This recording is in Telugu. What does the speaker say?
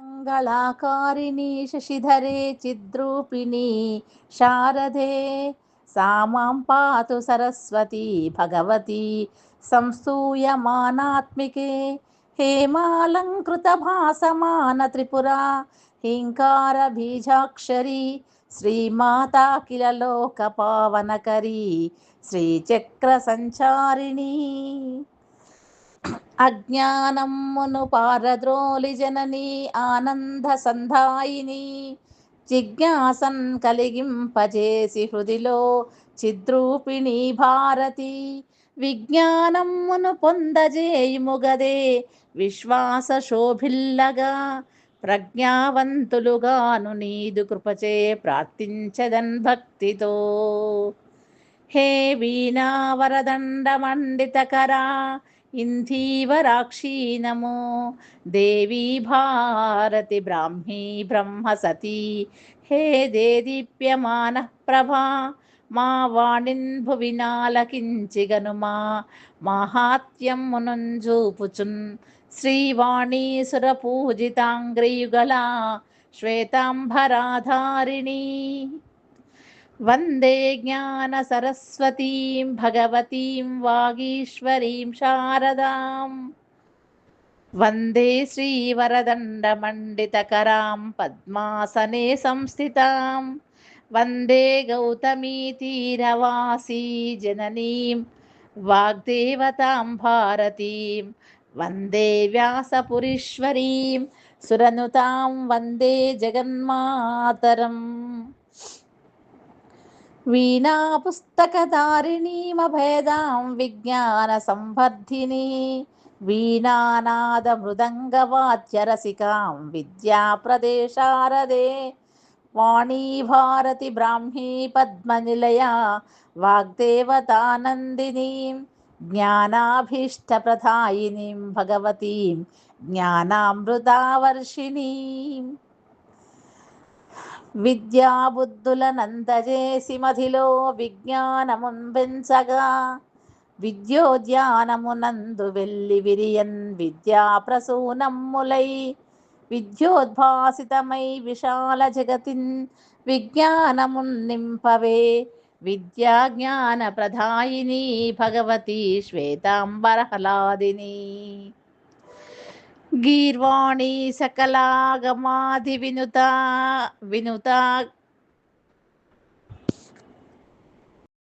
मङ्गलाकारिणी शशिधरे चिद्रूपिणी शारदे सा मां पातु सरस्वती भगवती संस्तूयमानात्मिके हेमालङ्कृतभासमानत्रिपुरा हिङ्कारबीजाक्षरी श्रीमाता किल लोकपावनकरी श्रीचक्रसञ्चारिणी అజ్ఞానమ్మును పారద్రోలి జనని ఆనంద సంధాయిని. జిజ్ఞాసన్ కలిగింపజేసి హృదిలో చిద్రూపిణి భారతి. విజ్ఞానమ్మును పొందజేయుముగదే విశ్వాస శోభిల్లగా ప్రజ్ఞావంతులుగాను నీదు కృపచే ప్రార్థించదన్ భక్తితో. హే వీణావరదండ మండితకరా ఇంధీవరాక్షీ నమో. దేవీ భారతి బ్రాహ్మీ బ్రహ్మ సతీ. హే దేదీప్యమాన ప్రభా. మా వాణిన్ భువినాలకించిగనుమా మాహాత్యం మునుంజూపుచున్ శ్రీవాణీ సురపూజితాంగ్రియుగళ. శ్వేతాంబరాధారిణీ. వందే జ్ఞాన సరస్వతీం భగవతీం వాగీశ్వరీం శారదాం వందే శ్రీవరదండమండితకరాం పద్మాసనే సంస్థితాం వందే గౌతమీ తీరవాసీ జననీం వాగ్దేవతాం భారతీం వందే వ్యాసపురీశ్వరీం సురనుతాం వందే జగన్మాతరం వీణా పుస్తకధారిణీమభేదాం విజ్ఞాన సంవర్ధిని. వీణానాద మృదంగవాద్యరసికాం విద్యాప్రదేశారదే వాణీ భారతి బ్రాహ్మీ పద్మనిలయా వాగ్దేవతానందినీం. జ్ఞానాభీష్టప్రదాయినీం భగవతీం జ్ఞానామృతావర్షిణీం. విద్యాబుద్ధులనందజేసి మధిలో విజ్ఞానమున్ పెంచగా విద్యోద్యానమునందు వెళ్ళి విరియన్ విద్యా ప్రసూనమ్ములై విద్యోద్భాసితమై విశాల జగతిన్ విజ్ఞానమున్ నింపవే విద్యాజ్ఞాన ప్రధాయిని భగవతి శ్వేతాంబరహలాదిని. గీర్వాణి సకలాగమాది వినుత వినుత